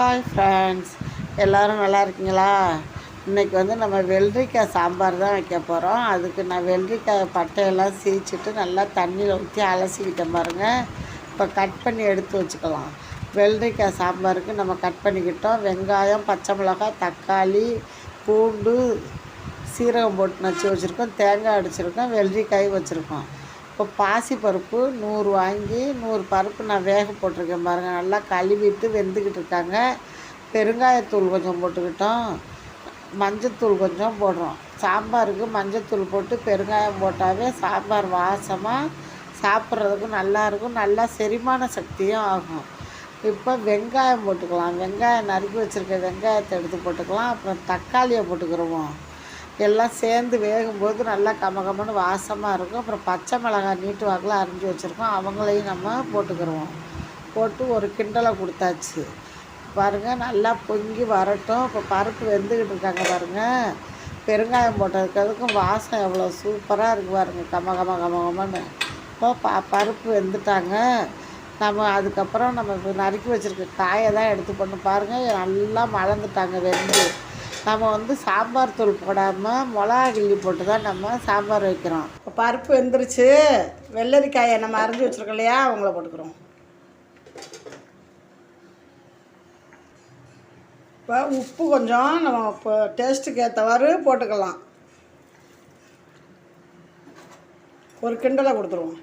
Hi friends எல்லோரும் நல்லா இருக்கீங்களா? இன்றைக்கி வந்து நம்ம வெள்ளரிக்காய் சாம்பார் தான் வைக்க போகிறோம் அதுக்கு நான் வெள்ளரிக்காய் பட்டையெல்லாம் சீச்சிட்டு நல்லா தண்ணியில் ஊற்றி அலசிக்கிட்டேன் பாருங்கள் இப்போ கட் பண்ணி எடுத்து வச்சுக்கலாம். வெள்ளரிக்காய் சாம்பாருக்கு நம்ம கட் பண்ணிக்கிட்டோம். வெங்காயம் பச்சை மிளகாய் தக்காளி பூண்டு சீரகம் போட்டு நச்சு வச்சுருக்கோம். தேங்காய் அடிச்சிருக்கோம். வெள்ளரிக்காய் வச்சுருக்கோம். இப்போ பாசி பருப்பு நூறு வாங்கி நூறு பருப்பு நான் வேக போட்டிருக்கேன் பாருங்கள் நல்லா கழுவிட்டு வெந்துக்கிட்டு இருக்காங்க. பெருங்காயத்தூள் கொஞ்சம் போட்டுக்கிட்டோம். மஞ்சத்தூள் கொஞ்சம் போடுறோம். சாம்பாருக்கு மஞ்சத்தூள் போட்டு பெருங்காயம் போட்டாவே சாம்பார் வாசமாக சாப்பிட்றதுக்கு நல்லாயிருக்கும் நல்லா செரிமான சக்தியும் ஆகும். இப்போ வெங்காயம் போட்டுக்கலாம். வெங்காயம் நறுக்கி வச்சுருக்க வெங்காயத்தை எடுத்து போட்டுக்கலாம். அப்புறம் தக்காளியை போட்டுக்கிறோம் எல்லாம் சேர்ந்து வேகும்போது நல்லா கமகமன்னு வாசமாக இருக்கும். அப்புறம் பச்சை மிளகாய் நீட்டு வாக்கில் அரிஞ்சு வச்சுருக்கோம். அவங்களையும் நம்ம போட்டுக்கிடுவோம் போட்டு ஒரு கிண்டலை கொடுத்தாச்சு. பாருங்கள் நல்லா பொங்கி வரட்டும். இப்போ பருப்பு வெந்துக்கிட்டு இருக்காங்க பாருங்கள் பெருங்காயம் போட்டதுக்கு வாசம் எவ்வளோ சூப்பராக இருக்குது பாருங்கள் கம கம கமகமன்னு. இப்போ ப பருப்பு வெந்துட்டாங்க. நம்ம அதுக்கப்புறம் நம்ம நறுக்கி வச்சுருக்க காயை தான் எடுத்து பண்ணு பாருங்கள் நல்லா மலர்ந்துட்டாங்க வெந்து நம்ம வந்து சாம்பார் தூள் போடாமல் மிளகா கிள்ளி போட்டு தான் நம்ம சாம்பார் வைக்கிறோம். இப்போ பருப்பு வெந்துருச்சு. வெள்ளரிக்காயை நம்ம அரைஞ்சி வச்சுருக்கோம் இல்லையா? அவங்கள போட்டுக்கிறோம். இப்போ உப்பு கொஞ்சம் நம்ம இப்போ டேஸ்ட்டுக்கு ஏற்றவாறு போட்டுக்கலாம். ஒரு கிண்டலை கொடுத்துருவோம்.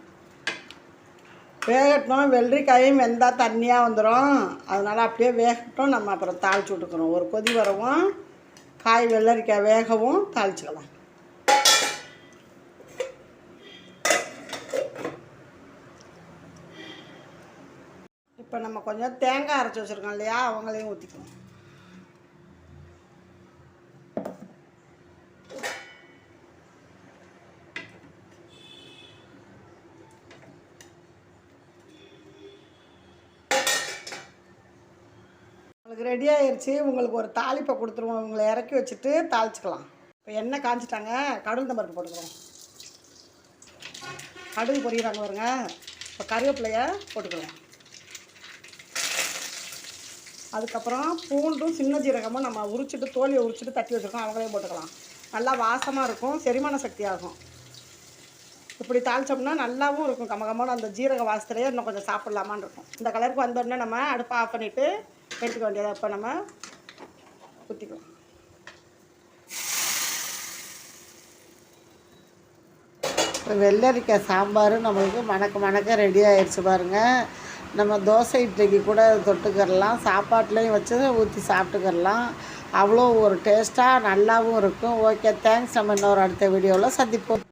வேகட்டும். வெள்ளரிக்காயும் வெந்தால் தண்ணியாக வந்துடும் அதனால் அப்படியே வேகட்டும். நம்ம அப்புறம் தாளிச்சு விட்டுக்கிறோம். ஒரு கொதி வரவும் காய் வெள்ளரிக்காய் வேகவும் தாளிச்சிக்கலாம். இப்போ நம்ம கொஞ்சம் தேங்காய் அரைச்சி வச்சுருக்கோம் இல்லையா? அவங்களையும் ஊற்றிக்கலாம் உங்களுக்கு ரெடி ஆயிடுச்சு உங்களுக்கு ஒரு தாளிப்பை கொடுத்துருவோம். உங்களை இறக்கி வச்சுட்டு தாளிச்சிக்கலாம். இப்போ எண்ணெய் காஞ்சிட்டாங்க. கடல் தம்பருக்கு போட்டுக்கிறோம். கடுகு பொரியிறாங்க பாருங்க. இப்போ கருவேப்பிலைய போட்டுக்கலாம் அதுக்கப்புறம் பூண்டும் சின்ன ஜீரகமும் நம்ம உரிச்சிட்டு தோலியை உரிச்சிட்டு தட்டி வச்சுருக்கோம். அவங்களையும் போட்டுக்கலாம். நல்லா வாசமாக இருக்கும். செரிமான சக்தி ஆகும். இப்படி தாளிச்சோம்னா நல்லாவும் இருக்கும். கமகமான அந்த ஜீரக வாசத்துலேயே இன்னும் கொஞ்சம் சாப்பிட்லாமான்னு இருக்கும். இந்த கலருக்கு வந்தோடனே நம்ம அடுப்பை ஆஃப் பண்ணிவிட்டு எடுத்துக்க வேண்டியதை இப்போ நம்ம ஊற்றிக்கலாம் இப்போ வெள்ளரிக்காய் சாம்பார் நம்மளுக்கு மணக்க மணக்க ரெடி ஆயிடுச்சு பாருங்கள் நம்ம தோசை இட்லிக்கு கூட தொட்டுக்கரலாம் சாப்பாட்லேயும் வச்சு ஊற்றி சாப்பிட்டுக்கரலாம் அவ்வளோ ஒரு டேஸ்ட்டாக நல்லாவும் இருக்கும். ஓகே தேங்க்ஸ் நம்ம இன்னொரு அடுத்த வீடியோவில் சந்திப்போம்.